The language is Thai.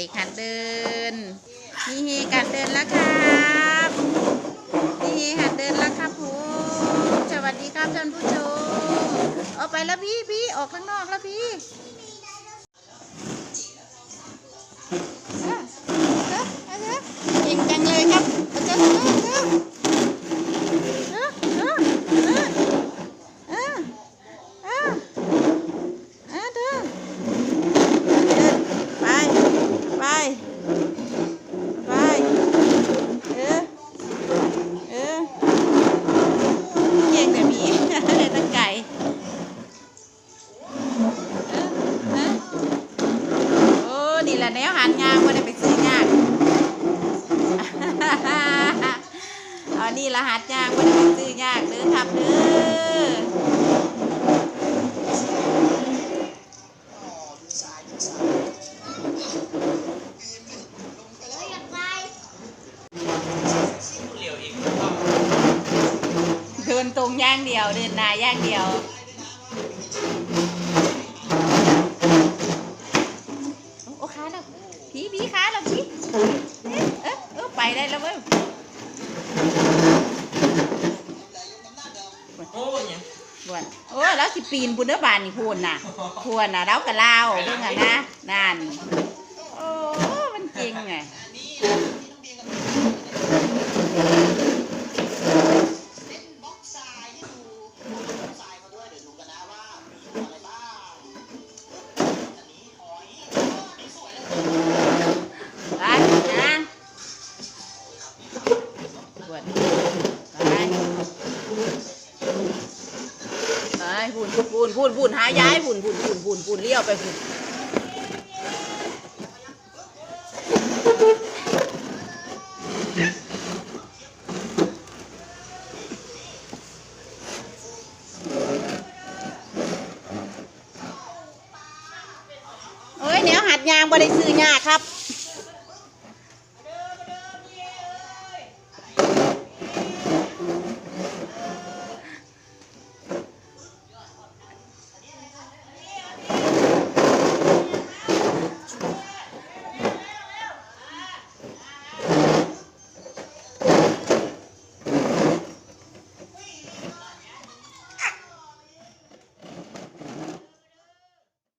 เด็กหัดเดินมีเฮการเดินแล้วครับมีเฮหัดเดินแล้วครับผมสวัสดีครับท่านผู้ชมเอาไปแล้วพี่พี่ออกข้างนอกแล้วพี่ ไป เออ เออเก่งแต่หมีอะไรตั้งไก่เออเออโอ้ นี่แหละแนวหันยางไม่ได้ไปซื้อยากเอนี่รหัสยางไม่ได้ไปซื้อยากเด้อครับเด้อ เดินตรงย่างเดียว เดินหนาย่างเดียวโอ้ขาแล้วผีผีขาแล้วผีเอ๊ะเอ๊ะเออไปได้แล้วเว้ยโอ้ยเนี่ยบวนโอ้แล้วสิปีนบุญเด้อบานนี่พูนน่ะพูนน่ะเรากะลาวเบิ่งอะนะนั่นโอ้มันจริงไง พูนพูนพูนหาย้ายพูนพูนพูนพูนพูนเลี้ยวไปพูนโอ้ยแนวหัดยางบ่ได้ซื้อยาครับ